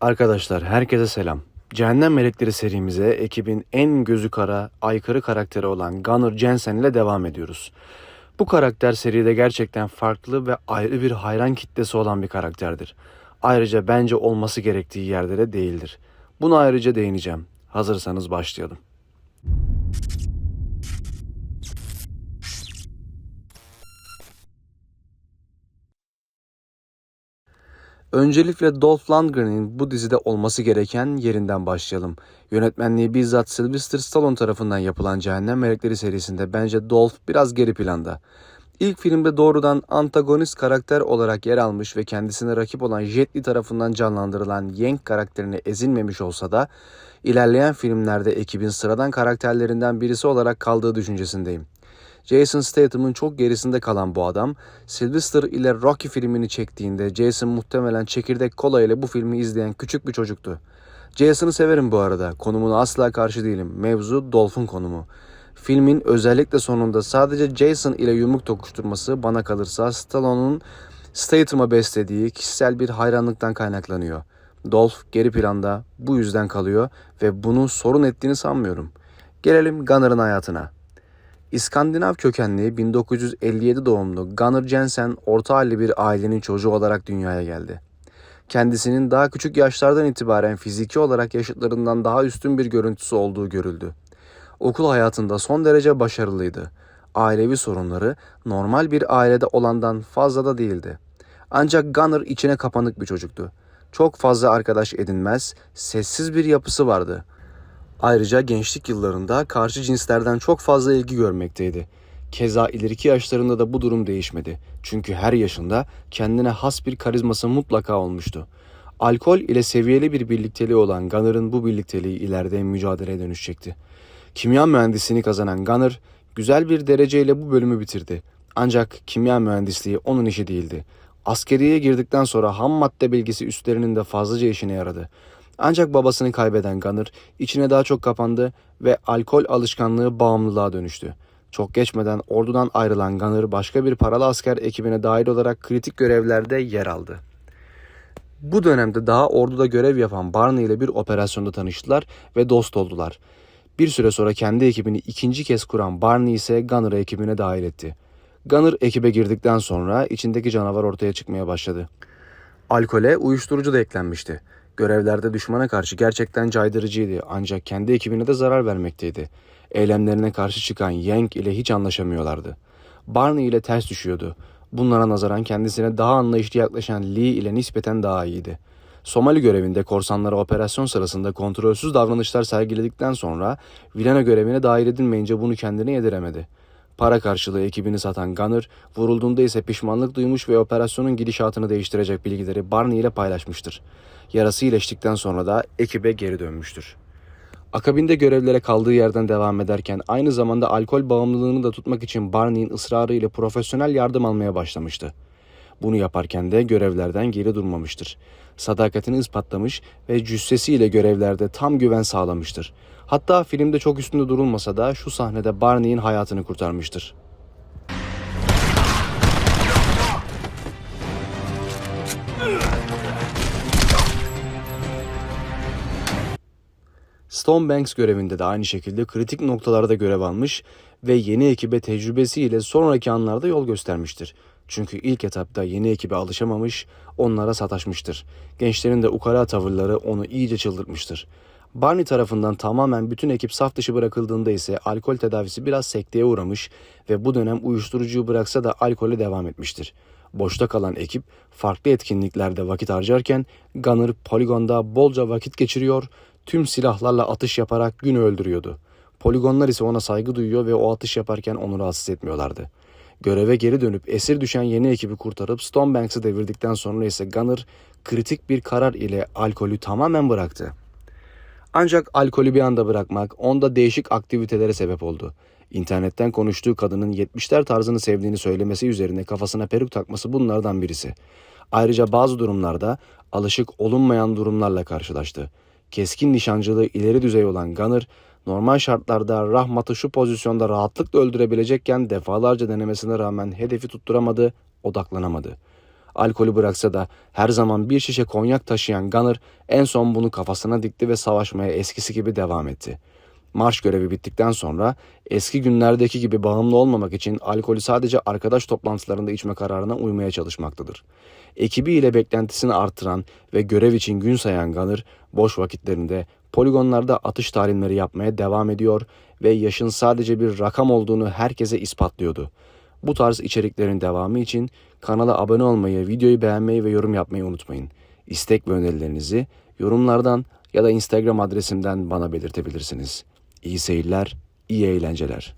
Arkadaşlar herkese selam. Cehennem Melekleri serimize ekibin en gözü kara, aykırı karakteri olan Gunnar Jensen ile devam ediyoruz. Bu karakter seride gerçekten farklı ve ayrı bir hayran kitlesi olan bir karakterdir. Ayrıca bence olması gerektiği yerde de değildir. Buna ayrıca değineceğim. Hazırsanız başlayalım. Öncelikle Dolph Lundgren'in bu dizide olması gereken yerinden başlayalım. Yönetmenliği bizzat Sylvester Stallone tarafından yapılan Cehennem Melekleri serisinde bence Dolph biraz geri planda. İlk filmde doğrudan antagonist karakter olarak yer almış ve kendisine rakip olan Jet Li tarafından canlandırılan Yank karakterine ezilmemiş olsa da ilerleyen filmlerde ekibin sıradan karakterlerinden birisi olarak kaldığı düşüncesindeyim. Jason Statham'ın çok gerisinde kalan bu adam, Sylvester ile Rocky filmini çektiğinde Jason muhtemelen çekirdek kola ile bu filmi izleyen küçük bir çocuktu. Jason'ı severim bu arada. Konumuna asla karşı değilim. Mevzu Dolph'un konumu. Filmin özellikle sonunda sadece Jason ile yumruk tokuşturması bana kalırsa Stallone'un Statham'a beslediği kişisel bir hayranlıktan kaynaklanıyor. Dolph geri planda bu yüzden kalıyor ve bunun sorun ettiğini sanmıyorum. Gelelim Gunner'ın hayatına. İskandinav kökenli 1957 doğumlu Gunnar Jensen orta halli bir ailenin çocuğu olarak dünyaya geldi. Kendisinin daha küçük yaşlardan itibaren fiziki olarak yaşıtlarından daha üstün bir görüntüsü olduğu görüldü. Okul hayatında son derece başarılıydı. Ailevi sorunları normal bir ailede olandan fazla da değildi. Ancak Gunnar içine kapanık bir çocuktu. Çok fazla arkadaş edinmez, sessiz bir yapısı vardı. Ayrıca gençlik yıllarında karşı cinslerden çok fazla ilgi görmekteydi. Keza ileriki yaşlarında da bu durum değişmedi. Çünkü her yaşında kendine has bir karizması mutlaka olmuştu. Alkol ile seviyeli bir birlikteliği olan Gunnar'ın bu birlikteliği ileride mücadeleye dönüşecekti. Kimya mühendisliğini kazanan Gunnar, güzel bir dereceyle bu bölümü bitirdi. Ancak kimya mühendisliği onun işi değildi. Askeriye girdikten sonra ham madde bilgisi üstlerinin de fazlaca işine yaradı. Ancak babasını kaybeden Gunnar içine daha çok kapandı ve alkol alışkanlığı bağımlılığa dönüştü. Çok geçmeden ordudan ayrılan Gunnar başka bir paralı asker ekibine dahil olarak kritik görevlerde yer aldı. Bu dönemde daha orduda görev yapan Barney ile bir operasyonda tanıştılar ve dost oldular. Bir süre sonra kendi ekibini ikinci kez kuran Barney ise Gunner'ı ekibine dahil etti. Gunner ekibe girdikten sonra içindeki canavar ortaya çıkmaya başladı. Alkole uyuşturucu da eklenmişti. Görevlerde düşmana karşı gerçekten caydırıcıydı ancak kendi ekibine de zarar vermekteydi. Eylemlerine karşı çıkan Yank ile hiç anlaşamıyorlardı. Barney ile ters düşüyordu. Bunlara nazaran kendisine daha anlayışlı yaklaşan Lee ile nispeten daha iyiydi. Somali görevinde korsanlara operasyon sırasında kontrolsüz davranışlar sergiledikten sonra Vilana görevine dahil edilmeyince bunu kendine yediremedi. Para karşılığı ekibini satan Gunner, vurulduğunda ise pişmanlık duymuş ve operasyonun gidişatını değiştirecek bilgileri Barney ile paylaşmıştır. Yarası iyileştikten sonra da ekibe geri dönmüştür. Akabinde görevlere kaldığı yerden devam ederken aynı zamanda alkol bağımlılığını da tutmak için Barney'in ısrarı ile profesyonel yardım almaya başlamıştı. Bunu yaparken de görevlerden geri durmamıştır. Sadakatini ispatlamış ve cüssesiyle görevlerde tam güven sağlamıştır. Hatta filmde çok üstünde durulmasa da şu sahnede Barney'in hayatını kurtarmıştır. Stonebanks görevinde de aynı şekilde kritik noktalarda görev almış ve yeni ekibe tecrübesiyle sonraki anlarda yol göstermiştir. Çünkü ilk etapta yeni ekibe alışamamış, onlara sataşmıştır. Gençlerin de ukala tavırları onu iyice çıldırtmıştır. Barney tarafından tamamen bütün ekip saf dışı bırakıldığında ise alkol tedavisi biraz sekteye uğramış ve bu dönem uyuşturucuyu bıraksa da alkole devam etmiştir. Boşta kalan ekip farklı etkinliklerde vakit harcarken Gunner poligonda bolca vakit geçiriyor, tüm silahlarla atış yaparak günü öldürüyordu. Poligonlar ise ona saygı duyuyor ve o atış yaparken onu rahatsız etmiyorlardı. Göreve geri dönüp esir düşen yeni ekibi kurtarıp Stonebanks'ı devirdikten sonra ise Gunner kritik bir karar ile alkolü tamamen bıraktı. Ancak alkolü bir anda bırakmak onda değişik aktivitelere sebep oldu. İnternetten konuştuğu kadının 70'ler tarzını sevdiğini söylemesi üzerine kafasına peruk takması bunlardan birisi. Ayrıca bazı durumlarda alışık olunmayan durumlarla karşılaştı. Keskin nişancılığı ileri düzey olan Gunner, normal şartlarda Rahmat'ı şu pozisyonda rahatlıkla öldürebilecekken defalarca denemesine rağmen hedefi tutturamadı, odaklanamadı. Alkolü bıraksa da her zaman bir şişe konyak taşıyan Gunner en son bunu kafasına dikti ve savaşmaya eskisi gibi devam etti. Marş görevi bittikten sonra eski günlerdeki gibi bağımlı olmamak için alkolü sadece arkadaş toplantılarında içme kararına uymaya çalışmaktadır. Ekibiyle beklentisini artıran ve görev için gün sayan Gunner boş vakitlerinde poligonlarda atış talimleri yapmaya devam ediyor ve yaşın sadece bir rakam olduğunu herkese ispatlıyordu. Bu tarz içeriklerin devamı için kanala abone olmayı, videoyu beğenmeyi ve yorum yapmayı unutmayın. İstek ve önerilerinizi yorumlardan ya da Instagram adresimden bana belirtebilirsiniz. İyi seyirler, iyi eğlenceler.